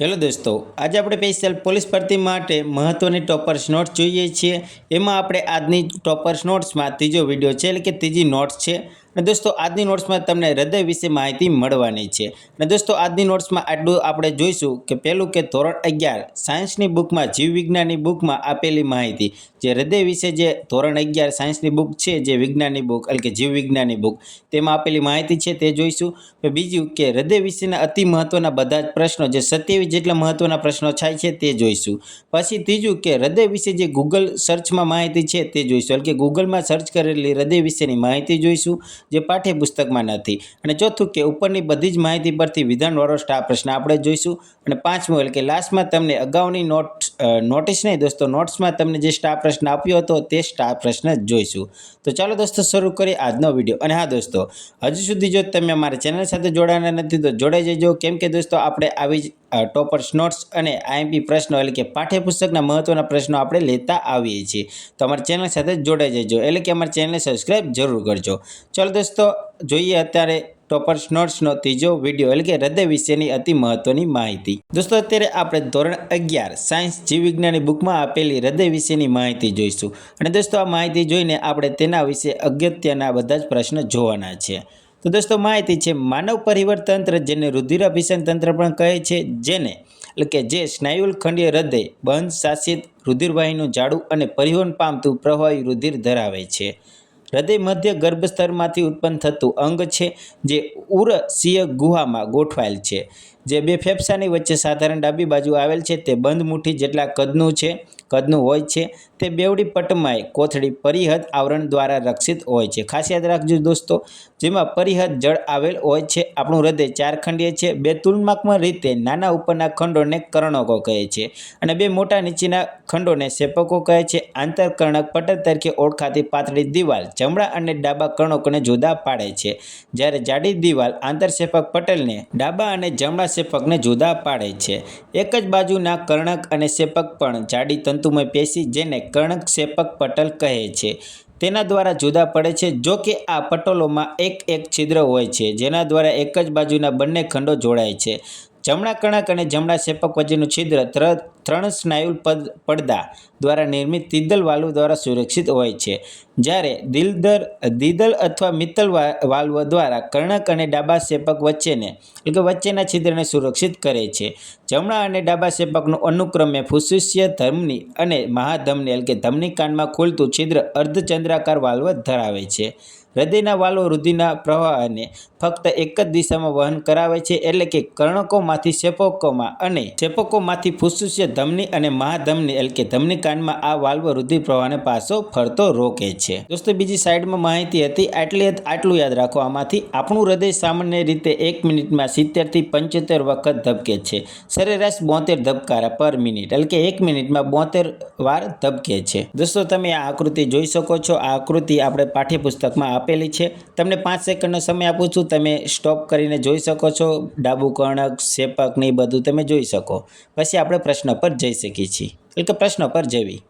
Hello દોસ્તો, આજે આપણે સ્પેશિયલ પોલીસ ભરતી માટે મહત્ત્વની ટોપર્સ નોટ્સ જોઈએ છીએ. એમાં આપણે આજની ટોપર્સ નોટ્સમાં ત્રીજો વીડિયો છે, એટલે કે ત્રીજી નોટ્સ છે. અને દોસ્તો, આજની નોટ્સમાં તમને હૃદય વિશે માહિતી મળવાની છે. અને દોસ્તો, આજની નોટ્સમાં આટલું આપણે જોઈશું કે પહેલું કે ધોરણ અગિયાર, સાયન્સની બુકમાં જીવ વિજ્ઞાનની બુકમાં આપેલી માહિતી. જે હૃદય વિશે જે ધોરણ અગિયાર, સાયન્સની બુક છે, જે વિજ્ઞાનની બુક, એટલે કે જીવવિજ્ઞાનની બુક, તેમાં આપેલી માહિતી છે, તે જોઈશું. બીજું કે હૃદય વિશેના અતિ મહત્ત્વના બધા જ પ્રશ્નો, જે સત્યાવીસ જેટલા મહત્ત્વના પ્રશ્નો થાય છે, તે જોઈશું. પછી ત્રીજું કે હૃદય વિશે જે ગૂગલ સર્ચમાં માહિતી છે, તે જોઈશું. એટલે કે ગૂગલમાં સર્ચ કરેલી હૃદય વિશેની માહિતી જોઈશું. જે પાઠ્યપુસ્તકમાં નથી. અને ચોથું કે ઉપરની બધી જ માહિતી પરથી વિધાનવાળો સ્ટાર પ્રશ્ન આપણે જોઈશું. અને પાંચમું એટલે કે લાસ્ટમાં તમને અગાઉની નોટ નોટિસ નહીં દોસ્તો નોટ્સમાં તમને જે સ્ટાર પ્રશ્ન આપ્યો હતો તે સ્ટાર પ્રશ્ન જ જોઈશું. તો ચાલો દોસ્તો શરૂ કરીએ આજનો વીડિયો અને હા દોસ્તો, હજુ સુધી જો તમે અમારી ચેનલ સાથે જોડાના નથી તો જોડાઈ જજો. કેમ કે દોસ્તો આપણે આવી જ ટોપર્સ નોટ્સ અને આઈએમપી પ્રશ્નો એટલે કે પાઠ્યપુસ્તકના મહત્ત્વના પ્રશ્નો આપણે લેતા આવીએ છીએ. તો અમારી ચેનલ સાથે જોડાઈ જજો. એટલે કે અમારી ચેનલને સબસ્ક્રાઈબ જરૂર કરજો. ચાલો દોસ્તો, જોઈએ અત્યારે ટોપર્સ નોટ્સનો ત્રીજો વીડિયો એટલે કે હૃદય વિશેની અતિ મહત્વની માહિતી. દોસ્તો, અત્યારે આપણે ધોરણ અગિયાર સાયન્સ જીવ વિજ્ઞાનની બુકમાં આપેલી હૃદય વિશેની માહિતી જોઈશું. અને દોસ્તો, આ માહિતી જોઈને આપણે તેના વિશે અગત્યના બધા જ પ્રશ્નો જોવાના છે. તો દોસ્તો, માહિતી છે, માનવ પરિવર્તન તંત્ર જેને રુધિરાભિસરણ તંત્ર પણ કહે છે, જેને એટલે કે જે સ્નાયુલ ખંડીય હૃદય, બંધ શાસિત રુધિરવાહીનું જાડું અને પરિવહન પામતું પ્રવાહી રુધિર ધરાવે છે. હૃદય મધ્ય ગર્ભસ્તરમાંથી ઉત્પન્ન થતું અંગ છે, જે ઉરસીય ગુહામાં ગોઠવાયેલ છે. જે બે ફેફસાની વચ્ચે સાધારણ ડાબી બાજુ આવેલ છે, તે બંધ મુઠ્ઠી જેટલા કદનું છે કદનું હોય છે તે બેવડી પટમાય કોથળી પરિહદ આવરણ દ્વારા રક્ષિત હોય છે. ખાસ યાદ રાખજો દોસ્તો, જેમાં પરિહદ જળ આવેલ હોય છે. આપણું હૃદય ચાર ખંડીય છે. બે તુલનાત્મક રીતે નાના ઉપરના ખંડોને કર્ણકો કહે છે અને બે મોટા નીચેના ખંડોને સેપકો કહે છે. આંતરકર્ણક પટલ તરીકે ઓળખાતી પાતળી દિવાલ જમણા અને ડાબા કર્ણકોને જુદા પાડે છે. જ્યારે જાડી દિવાલ આંતરસેપક પટલને ડાબા અને જમણા સેપકને જુદા પાડે છે. એક જ બાજુના કર્ણક અને સેપક પણ જાડી તંતુમય પેશી જેને કર્ણક સેપક પટલ કહે છે, તેના દ્વારા જુદા પડે છે, જો કે આ પટલોમાં એક એક છિદ્ર હોય છે, જેના દ્વારા એક જ બાજુના બંને ખંડો જોડાય છે. જમણા કર્ણક અને જમણા સેપક વચ્ચેનું છિદ્ર ત્ર- ત્રણ સ્નાયુ પડદા દ્વારા નિર્મિત તિદલ વાલ્વ દ્વારા સુરક્ષિત હોય છે. જ્યારે દિલદર, દિદલ અથવા મિત્તલ વાલ્વ દ્વારા કર્ણક અને ડાબા સેપક વચ્ચેને, એટલે કે વચ્ચેના છિદ્રને સુરક્ષિત કરે છે. જમણા અને ડાબા સેપકનું અનુક્રમે ફુસુષ્ય ધમની અને મહાધમની, એટલે કે ધમની કાંડમાં ખુલતું છિદ્ર અર્ધચંદ્રાકાર વાલ્વ ધરાવે છે. હૃદયના વાલ્વ રુધિરના પ્રવાહને ફક્ત એક જ દિશામાં વહન કરાવે છે એટલે કે કર્ણકોમાંથી સેપકોમાં અને સેપકોમાંથી ફુસ્ફુસીય ધમની અને મહાધમની એટલે કે ધમની કાંડમાં આ વાલ્વ રુધિર પ્રવાહને પાછો ફરતો રોકે છે. દોસ્તો, બીજી સાઈડમાં માહિતી હતી. આટલી આટલું યાદ રાખો આમાંથી. આપણું હૃદય સામાન્ય રીતે એક મિનિટમાં સિત્તેરથી પંચોતેર વખત ધબકે છે. સરેરાશ બોતેર ધબકારા પર મિનિટ એટલે કે એક મિનિટમાં બોતેર વાર ધબકે છે. દોસ્તો, તમે આ આકૃતિ જોઈ શકો છો. આ આકૃતિ આપણે પાઠ્યપુસ્તકમાં આપેલી છે. તમને પાંચ સેકન્ડનો સમય આપું છું. તમે સ્ટોપ કરીને જોઈ શકો છો. ડાબુ કર્ણક સેપક ને એ બધું તમે જોઈ શકો. પછી આપણે પ્રશ્ન પર જઈ શકીએ છીએ. એટલે કે પ્રશ્ન પર જવી.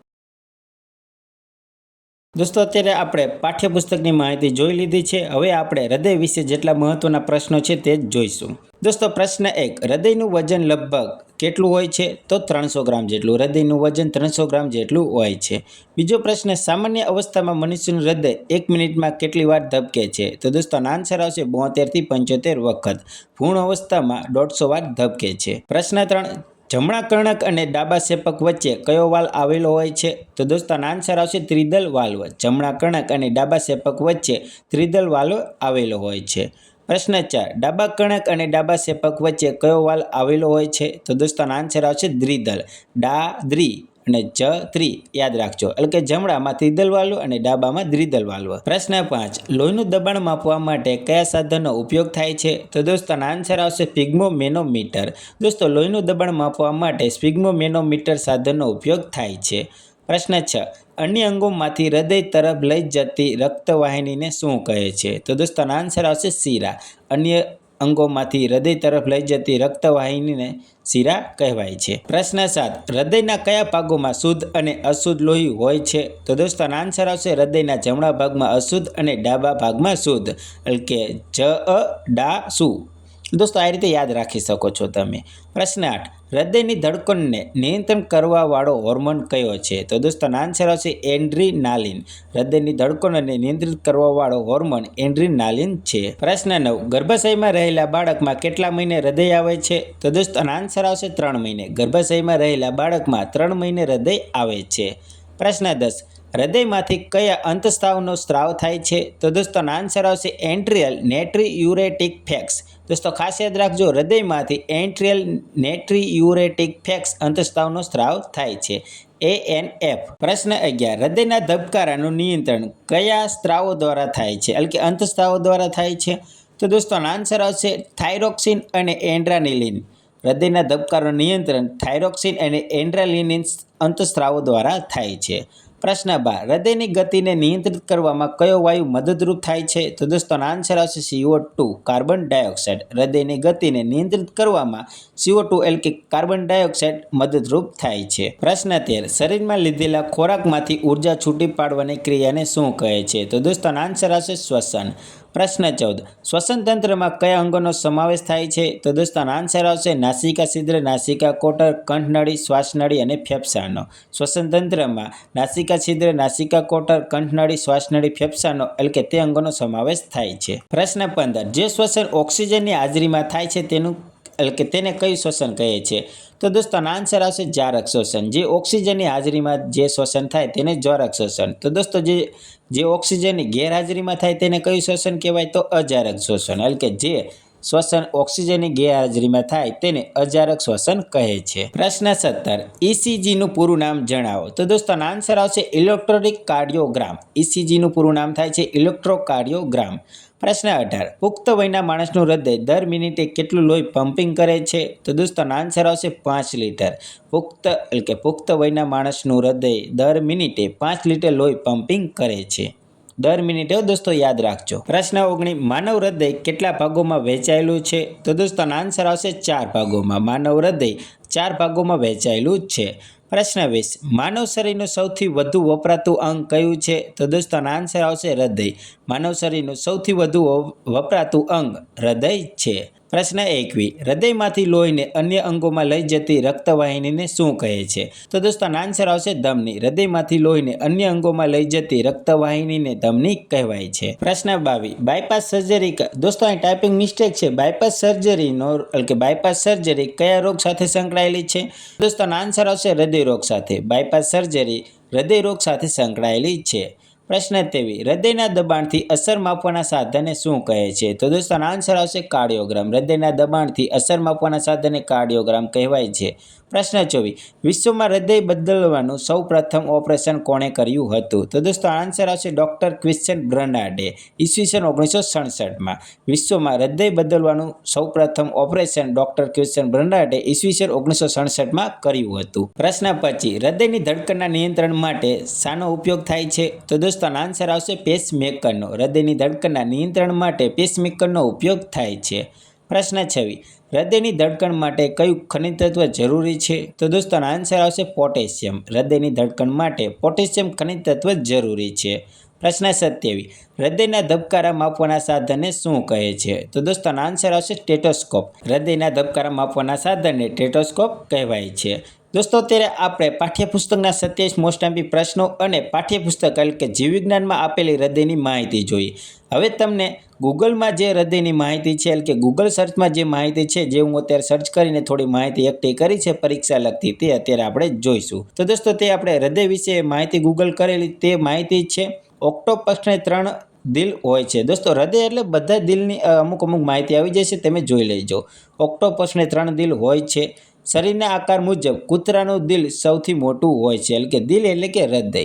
દોસ્તો, અત્યારે આપણે પાઠ્યપુસ્તકની માહિતી જોઈ લીધી છે. હવે આપણે હૃદય વિશે જેટલા મહત્વના પ્રશ્નો છે તે જ જોઈશું. દોસ્તો, પ્રશ્ન એક, હૃદયનું વજન લગભગ કેટલું હોય છે? તો ત્રણસો ગ્રામ જેટલું. હૃદયનું વજન ત્રણસો ગ્રામ જેટલું હોય છે. બીજો પ્રશ્ન, સામાન્ય અવસ્થામાં મનુષ્યનું હૃદય એક મિનિટમાં કેટલી વાર ધબકે છે? તો દોસ્તો, આનો આન્સર આવશે બોતેરથી પંચોતેર વખત. પૂર્ણ અવસ્થામાં દોઢસો વાર ધબકે છે. પ્રશ્ન ત્રણ જમણા કર્ણક અને ડાબા સેપક વચ્ચે કયો વાલ આવેલો હોય છે? તો દોસ્તો, આનો આન્સર આવશે ત્રિદલ વાલ્વ જમણા કર્ણક અને ડાબા સેપક વચ્ચે ત્રિદલ વાલ્વ આવેલો હોય છે. પ્રશ્ન ચાર, ડાબા કર્ણક અને ડાબા સેપક વચ્ચે કયો વાલ આવેલો હોય છે? તો દોસ્તો, આનો આન્સર આવશે દ્રિદલ. ડા દ્રિ. અને જ ત્રી. યાદ રાખજો. એટલે કે જમણામાં ત્રિદલ વાલ્વ અને ડાબામાં દ્રિદલ વાલ્વ પ્રશ્ન પાંચ. લોહીનું દબાણ માપવા માટે કયા સાધનનો ઉપયોગ થાય છે? તો દોસ્તો, આનો આન્સર આવશે સ્પિગ્મોમેનોમીટર દોસ્તો, લોહીનું દબાણ માપવા માટે સ્પિગ્મોમેનોમીટર સાધનનો ઉપયોગ થાય છે. પ્રશ્ન છ. અન્ય અંગોમાંથી હૃદય તરફ લઈ જતી રક્તવાહિનીને શું કહે છે? તો દોસ્તો, આનો આન્સર આવશે શીરા. અન્ય અંગોમાંથી હૃદય તરફ લઈ જતી રક્તવાહિનીને શીરા કહેવાય છે. પ્રશ્ન સાત, હૃદયના કયા ભાગોમાં શુદ્ધ અને અશુદ્ધ લોહી હોય છે? તો દોસ્તો આન્સર આવશે હૃદયના જમણા ભાગમાં અશુદ્ધ અને ડાબા ભાગમાં શુદ્ધ. એટલે કે જ, અ, ડા, સુ. દોસ્તો, આ રીતે યાદ રાખી શકો છો તમે. પ્રશ્ન આઠ હૃદયની ધડકનને નિયંત્રણ કરવાવાળો હોર્મોન કયો છે? તો દોસ્તો આન્સર આવશે એન્ડ્રીનાલિન. હૃદયની ધડકનને નિયંત્રિત કરવાવાળો હોર્મોન એન્ડ્રીનાલિન છે. પ્રશ્ન નવ, ગર્ભાશયમાં રહેલા બાળકમાં કેટલા મહિને હૃદય આવે છે? તો દોસ્તો આન્સર આવશે ત્રણ મહિને. ગર્ભાશયમાં રહેલા બાળકમાં ત્રણ મહિને હૃદય આવે છે. પ્રશ્ન દસ હૃદયમાંથી કયા અંતસ્ત્રાવનો સ્ત્રાવ થાય છે? તો દોસ્તો આન્સર આવશે એન્ટ્રિયલ નેટ્રી યુરેટિક ફેક્સ. દોસ્તો, ખાસ યાદ રાખજો, હૃદયમાંથી એન્ટ્રિયલ નેટ્રી યુરેટિક ફેક્સ અંતસ્ત્રાવનો સ્ત્રાવ થાય છે. એ એન એફ પ્રશ્ન અગિયાર. હૃદયના ધબકારાનું નિયંત્રણ કયા સ્ત્રાવો દ્વારા થાય છે? એટલે કે અંતસ્ત્રાવો દ્વારા થાય છે. તો દોસ્તો આન્સર આવશે થાઇરોક્સિન અને એન્ડ્રાનિલિન. હૃદયના ધબકારાનું નિયંત્રણ થાઇરોક્સિન અને એન્ડ્રાલિનિન અંતસ્ત્રાવો દ્વારા થાય છે. પ્રશ્ન બાર. હૃદયની ગતિને નિયંત્રિત કરવામાં કયો વાયુ મદદરૂપ થાય છે? તો દોસ્તો આન્સર આવશે સીઓ ટુ કાર્બન ડાયોક્સાઇડ હૃદયની ગતિને નિયંત્રિત કરવામાં સીઓ ટુ એલ કે કાર્બન ડાયોક્સાઇડ મદદરૂપ થાય છે. પ્રશ્ન તેર. શરીરમાં લીધેલા ખોરાકમાંથી ઊર્જા છૂટી પાડવાની ક્રિયાને શું કહે છે? તો દોસ્તો આન્સર આવશે શ્વસન. પ્રશ્ન ચૌદ. શ્વસન તંત્રમાં કયા અંગોનો સમાવેશ થાય છે? તો દોસ્તો આન્સર આવશે નાસિકા છિદ્ર નાસિકા કોટર કંઠનળી શ્વાસનળી અને ફેફસાનો. શ્વસન તંત્રમાં નાસિકા છિદ્ર નાસિકા કોટર, કંઠનળી, શ્વાસનળી, ફેફસાનો એટલે કે તે અંગોનો સમાવેશ થાય છે. પ્રશ્ન પંદર, જે શ્વસન ઓક્સિજનની હાજરીમાં થાય છે તેનું એટલે કે તેને કયું શ્વસન કહે છે? તો દોસ્તો આન્સર આવશે જારક શ્વસન. જે ઓક્સિજનની હાજરીમાં જે શ્વસન થાય તેને જ્વારક શ્વસન. તો દોસ્તો, જે જે ઓક્સિજનની ગેરહાજરીમાં થાય તેને કયું શ્વસન કહેવાય? તો અજારક શ્વસન. એટલે કે જે શ્વસન ઓક્સિજનની ગેરહાજરીમાં થાય તેને અજારક શ્વસન કહે છે. પ્રશ્ન સત્તર ઇસીજીનું પૂરું નામ જણાવો. તો દોસ્તો આન્સર આવશે ઇલેક્ટ્રોનિક કાર્ડિયોગ્રામ ઇસીજીનું પૂરું નામ થાય છે ઇલેક્ટ્રોકાર્ડિયોગ્રામ પ્રશ્ન અઢાર, પુખ્ત વયના માણસનું હૃદય દર મિનિટે કેટલું લોહી પમ્પિંગ કરે છે? તો દોસ્તો આન્સર આવશે પાંચ લીટર. પુખ્ત, એટલે કે પુખ્ત વયના માણસનું હૃદય દર મિનિટે પાંચ લીટર લોહી પમ્પિંગ કરે છે. દર મિનિટે દોસ્તો યાદ રાખજો. પ્રશ્ન ઓગણી, માનવ હૃદય કેટલા ભાગોમાં વહેંચાયેલું છે? તો દોસ્તો આન્સર આવશે ચાર ભાગોમાં. માનવ હૃદય ચાર ભાગોમાં વહેંચાયેલું છે. પ્રશ્ન વીસ, માનવ શરીરનું સૌથી વધુ વપરાતું અંગ કયું છે? તો દોસ્તો આન્સર આવશે હૃદય. માનવ શરીરનું સૌથી વધુ વપરાતું અંગ હૃદય છે. પ્રશ્ન એકવી હૃદયમાંથી લોહીને અન્ય અંગોમાં લઈ જતી રક્તવાહિનીને શું કહે છે? તો દોસ્તો આન્સર આવશે ધમની હૃદયમાંથી લોહીને અન્ય અંગોમાં લઈ જતી રક્તવાહિનીને ધમની કહેવાય છે. પ્રશ્ન બાવી બાયપાસ સર્જરી દોસ્તો, અહીં ટાઈપિંગ મિસ્ટેક છે. બાયપાસ સર્જરીનો કે બાયપાસ સર્જરી કયા રોગ સાથે સંકળાયેલી છે? દોસ્તો આન્સર આવશે હૃદય રોગ સાથે. બાયપાસ સર્જરી હૃદય રોગ સાથે સંકળાયેલી છે. પ્રશ્ન તેવી. હૃદયના દબાણથી અસર માપવાના સાધને શું કહે છે? તો દોસ્તો આન્સર આવશે કાર્ડિયોગ્રામ. હૃદયના દબાણથી અસર માપવાના સાધને કાર્ડિયોગ્રામ કહેવાય છે. પ્રશ્ન ચોવીસ. વિશ્વમાં હૃદય બદલવાનું સૌ પ્રથમ ઓપરેશન કોણે કર્યું હતું? તો દોસ્તો આન્સર આવશે ડૉક્ટર ક્રિશ્ચન બ્રનાડે ઈસવીસન ઓગણીસો સડસઠમાં. વિશ્વમાં હૃદય બદલવાનું સૌ પ્રથમ ઓપરેશન ડૉક્ટર ક્રિશ્ચન બ્રનાડે ઈસવીસન ઓગણીસો સડસઠમાં કર્યું હતું. પ્રશ્ન પછી હૃદયની ધડકણના નિયંત્રણ માટે શાનો ઉપયોગ થાય છે? તો દોસ્તો આન્સર આવશે પેસમેકરનો. હૃદયની ધડકણના નિયંત્રણ માટે પેસમેકરનો ઉપયોગ થાય છે. પ્રશ્ન છવી હૃદયની ધડકણ માટે કયું ખનિજ તત્વ જરૂરી છે? તો દોસ્તો આન્સર આવશે પોટેશિયમ. હૃદયની ધડકણ માટે પોટેશિયમ ખનિજ તત્વ જરૂરી છે. પ્રશ્ન સત્યાવી હૃદયના ધબકારા માપવાના સાધનને શું કહે છે? તો દોસ્તોનો આન્સર આવશે ટેટોસ્કોપ હૃદયના ધબકારા માપવાના સાધનને ટેટોસ્કોપ કહેવાય છે. દોસ્તો, અત્યારે આપણે પાઠ્યપુસ્તકના સત્યાવીસ મોસ્ટ એમ્પી પ્રશ્નો અને પાઠ્યપુસ્તક એટલે કે જીવ વિજ્ઞાનમાં આપેલી હૃદયની માહિતી જોઈએ. હવે તમને ગૂગલમાં જે હૃદયની માહિતી છે એટલે કે ગૂગલ સર્ચમાં જે માહિતી છે, જે હું અત્યારે સર્ચ કરીને થોડી માહિતી એકઠી કરી છે પરીક્ષા લગતી, તે અત્યારે આપણે જોઈશું. તો દોસ્તો, તે આપણે હૃદય વિશે માહિતી ગૂગલ કરેલી તે માહિતી છે. ઓક્ટોપસને ત્રણ દિલ હોય છે. દોસ્તો, હૃદય એટલે બધા દિલની અમુક અમુક માહિતી આવી જશે, તમે જોઈ લેજો. ઓક્ટોપસને ત્રણ દિલ હોય છે. શરીરના આકાર મુજબ કૂતરાનું દિલ સૌથી મોટું હોય છે. એટલે કે દિલ એટલે કે હૃદય.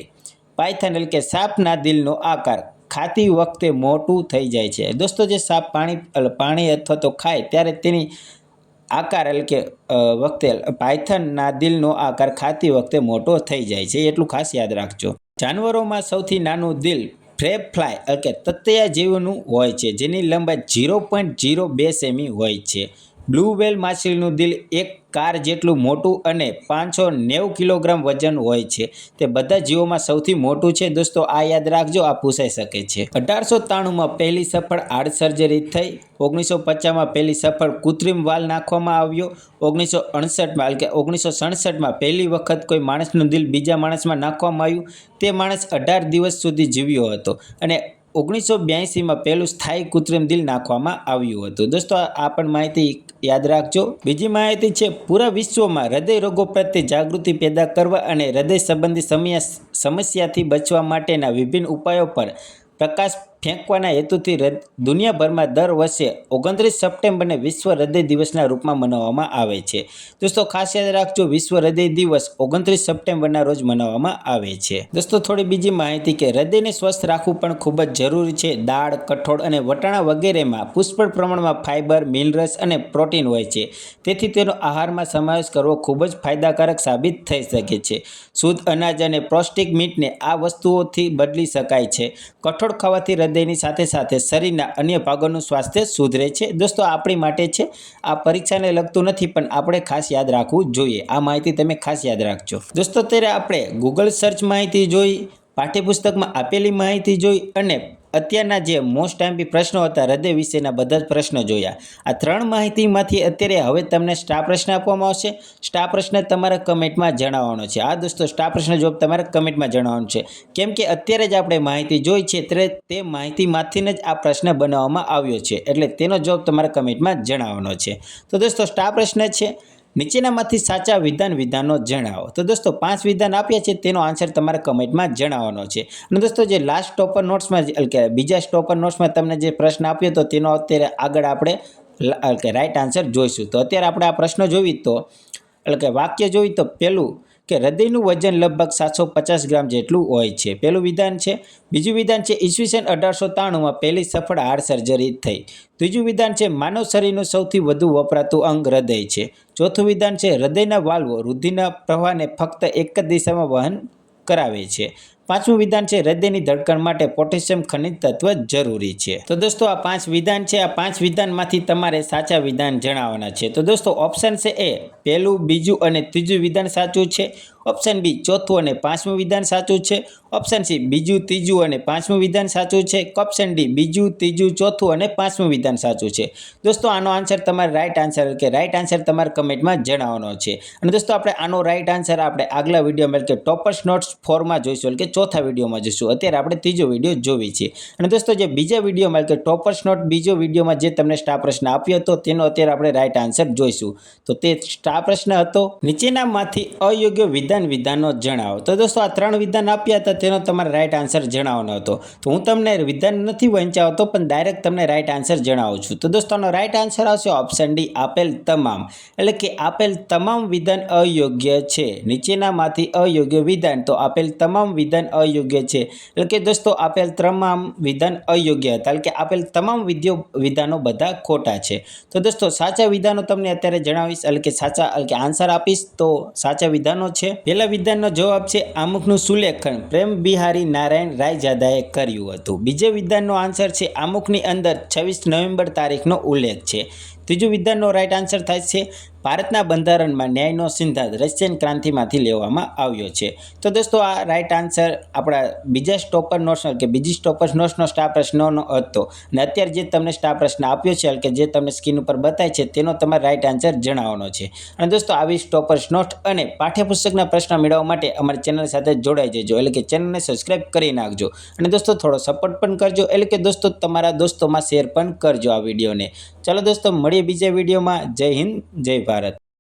પાયથન એટલે કે સાપના દિલનો આકાર ખાતી વખતે મોટું થઈ જાય છે. દોસ્તો, જે સાપ પાણી પાણી અથવા તો ખાય ત્યારે તેની આકાર એટલે કે વખતે પાયથનના દિલનો આકાર ખાતી વખતે મોટો થઈ જાય છે. એટલું ખાસ યાદ રાખજો. જાનવરોમાં સૌથી નાનું દિલ ફ્રેપ ફ્લાય એટલે કે તતૈયા જેવનું હોય છે, જેની લંબાઈ ઝીરો પોઈન્ટ ઝીરો બે સેમી હોય છે. બ્લુ વેલ માછલીનું દિલ એક કાર જેટલું મોટું અને પાંચસો નેવું કિલોગ્રામ વજન હોય છે. તે બધા જીવોમાં સૌથી મોટું છે. દોસ્તો, આ યાદ રાખજો, આ પૂછાઈ શકે છે. અઢારસો ત્રાણુંમાં પહેલી સફળ હાર્ટ સર્જરી થઈ. ઓગણીસો પચાસમાં પહેલી સફળ કૃત્રિમ વાલ નાખવામાં આવ્યો. ઓગણીસો અડસઠમાં કે ઓગણીસો સડસઠમાં પહેલી વખત કોઈ માણસનું દિલ બીજા માણસમાં નાખવામાં આવ્યું. તે માણસ અઢાર દિવસ સુધી જીવ્યો હતો અને ઓગણીસો બ્યાસીમાં પહેલું સ્થાયી કૃત્રિમ દિલ નાખવામાં આવ્યું હતું. દોસ્તો, આ પણ માહિતી યાદ રાખજો. બીજી માહિતી છે, પૂરા વિશ્વમાં હૃદય રોગો પ્રત્યે જાગૃતિ પેદા કરવા અને હૃદય સંબંધી સમસ્યા સમસ્યાથી બચવા માટેના વિભિન્ન ઉપાયો પર પ્રકાશ ફેંકવાના હેતુથી દુનિયાભરમાં દર વર્ષે ઓગણત્રીસ સપ્ટેમ્બરને વિશ્વ હૃદય દિવસના રૂપમાં મનાવવામાં આવે છે. દોસ્તો, ખાસ યાદ રાખજો, વિશ્વ હૃદય દિવસ ઓગણત્રીસ સપ્ટેમ્બરના રોજ મનાવવામાં આવે છે. દોસ્તો, થોડી બીજી માહિતી કે હૃદયને સ્વસ્થ રાખવું પણ ખૂબ જ જરૂરી છે. દાળ, કઠોળ અને વટાણા વગેરેમાં પુષ્કળ પ્રમાણમાં ફાઇબર મિનરલ્સ અને પ્રોટીન હોય છે. તેથી તેનો આહારમાં સમાવેશ કરવો ખૂબ જ ફાયદાકારક સાબિત થઈ શકે છે. શુદ્ધ અનાજ અને પૌષ્ટિક મીટને આ વસ્તુઓથી બદલી શકાય છે. કઠોળ ખાવાથી હૃદયની સાથે સાથે શરીરના અન્ય ભાગોનું સ્વાસ્થ્ય સુધરે છે. દોસ્તો, આપણી માટે છે, આ પરીક્ષાને લગતું નથી, પણ આપણે ખાસ યાદ રાખવું જોઈએ. આ માહિતી તમે ખાસ યાદ રાખજો. દોસ્તો, અત્યારે આપણે ગૂગલ સર્ચ માહિતી જોઈ, પાઠ્યપુસ્તકમાં આપેલી માહિતી જોઈ અને અત્યારના જે મોસ્ટ ટાઈમપી પ્રશ્નો હતા હૃદય વિશેના બધા જ પ્રશ્નો જોયા. આ ત્રણ માહિતીમાંથી અત્યારે હવે તમને સ્ટાર પ્રશ્ન આપવામાં આવશે. સ્ટાર પ્રશ્ન તમારા કમેન્ટમાં જણાવવાનો છે. આ દોસ્તો સ્ટાર પ્રશ્ન જવાબ તમારે કમેન્ટમાં જણાવવાનો છે. કેમ કે અત્યારે જ આપણે માહિતી જોઈ છે, ત્યારે તે માહિતીમાંથી જ આ પ્રશ્ન બનાવવામાં આવ્યો છે. એટલે તેનો જવાબ તમારે કમેન્ટમાં જણાવવાનો છે. તો દોસ્તો સ્ટાર પ્રશ્ન છે. નીચેનામાંથી સાચા વિધાન વિધાનો જણાવો. તો દોસ્તો, પાંચ વિધાન આપ્યા છે, તેનો આન્સર તમારે કમેન્ટમાં જણાવવાનો છે. અને દોસ્તો, જે લાસ્ટ ટોપર નોટ્સમાં કે બીજા સ્ટોપર નોટ્સમાં તમને જે પ્રશ્ન આપ્યો હતો, તેનો અત્યારે આગળ આપણે કે રાઈટ આન્સર જોઈશું. તો અત્યારે આપણે આ પ્રશ્ન જોઈએ તો, એટલે કે વાક્ય જોઈ તો પહેલું કે હૃદયનું વજન લગભગ સાતસો પચાસ ગ્રામ જેટલું હોય છે. પહેલું વિધાન છે. બીજું વિધાન છે. ઈસવીસન અઢારસો ત્રાણુંમાં પહેલી સફળ હાર્ટ સર્જરી થઈ. ત્રીજું વિધાન છે. માનવ શરીરનું સૌથી વધુ વપરાતું અંગ હૃદય છે. ચોથું વિધાન છે. હૃદયના વાલ્વો રુધિરના પ્રવાહને ફક્ત એક જ દિશામાં વહન કરાવે છે. પાંચમું વિધાન છે, હૃદયની ધડકણ માટે પોટેશિયમ ખનિજ તત્વ જરૂરી છે. તો દોસ્તો, આ પાંચ વિધાન છે, આ પાંચ વિધાનમાંથી તમારે સાચા વિધાન જણાવવાના છે. તો દોસ્તો ઓપ્શન છે એ પહેલું, બીજું અને ત્રીજું વિધાન સાચું છે. ઓપ્શન બી ચોથું અને પાંચમું વિધાન સાચું છે. ઓપ્શન સી બીજું, ત્રીજું અને પાંચમું વિધાન સાચું છે. ઓપ્શન ડી બીજું, ત્રીજું, ચોથું અને પાંચમું વિધાન સાચું છે. દોસ્તો, આનો આન્સર તમારે રાઈટ આન્સર કે રાઈટ આન્સર તમારે કમેન્ટમાં જણાવવાનો છે. અને દોસ્તો, આપણે આનો રાઈટ આન્સર આપણે આગલા વિડીયોમાં કે ટોપર્સ નોટ્સ ફોરમાં જોઈશું એટલે કે ચોથા વિડીયોમાં જોઈશું. અત્યારે આપણે ત્રીજો વીડિયો જોવી છે. અને દોસ્તો, જે બીજા વિડીયોમાં કે ટોપર્સ નોટ બીજો વિડીયોમાં જે તમને સ્ટાર પ્રશ્ન આપ્યો હતો, તેનો અત્યારે આપણે રાઈટ આન્સર જોઈશું. તો તે સ્ટાર પ્રશ્ન હતો. નીચેનામાંથી અયોગ્ય વિધાન વિધાનો જણાવો. તો દોસ્તો, આ ત્રણ વિધાન આપ્યા હતા, તેનો તમારે રાઈટ આન્સર જણાવવાનો હતો. તો હું તમને વિધાન નથી વંચાવતો, પણ ડાયરેક્ટ તમને રાઈટ આન્સર જણાવું છું. તો દોસ્તો, આનો રાઈટ આન્સર આવશે ઓપ્શન ડી આપેલ તમામ. એટલે કે આપેલ તમામ વિધાન અયોગ્ય છે. નીચેનામાંથી અયોગ્ય વિધાન, તો આપેલ તમામ વિધાન અયોગ્ય છે. એટલે કે દોસ્તો, આપેલ તમામ વિધાન અયોગ્ય હતા. એટલે કે આપેલ તમામ વિધિઓ વિધાનો બધા ખોટા છે. તો દોસ્તો, સાચા વિધાનો તમને અત્યારે જણાવીશ. એટલે કે સાચા, એટલે કે આન્સર આપીશ તો સાચા વિધાનો છે. પહેલા વિધાનનો જવાબ છે આમુખનું સુલેખન. પ્રેમ બિહારી નારાયણ રાયજાદાએ કર્યું હતું. બીજો વિધાનનો આન્સર છે આમુખની અંદર છવ્વીસ નવેમ્બર તારીખનો ઉલ્લેખ છે. ત્રીજું વિધાનનો રાઈટ આન્સર થાય છે ભારતના બંધારણમાં ન્યાયનો સિદ્ધાંત રશિયન ક્રાંતિમાંથી લેવામાં આવ્યો છે. તો દોસ્તો, આ રાઇટ આન્સર આપણા બીજા સ્ટોપર નોટ્સ કે બીજી સ્ટોપર નોટ્સનો સ્ટાર પ્રશ્નનો હતો. અને અત્યારે જે તમને સ્ટાર પ્રશ્ન આપ્યો છે, કે જે તમને સ્ક્રીન ઉપર બતાય છે, તેનો તમારે રાઇટ આન્સર જણાવવાનો છે. અને દોસ્તો, આવી સ્ટોપર્સ નોટ અને પાઠ્યપુસ્તકના પ્રશ્ન મેળવવા માટે અમારી ચેનલ સાથે જોડાઈ જજો. એટલે કે ચેનલને સબસ્ક્રાઈબ કરી નાખજો. અને દોસ્તો, થોડો સપોર્ટ પણ કરજો. એટલે કે દોસ્તો, તમારા દોસ્તોમાં શેર પણ કરજો આ વિડીયોને ચાલો દોસ્તો, મળીએ બીજા વિડીયોમાં જય હિન્દ, જય ભારત. ಉಪಕಾರ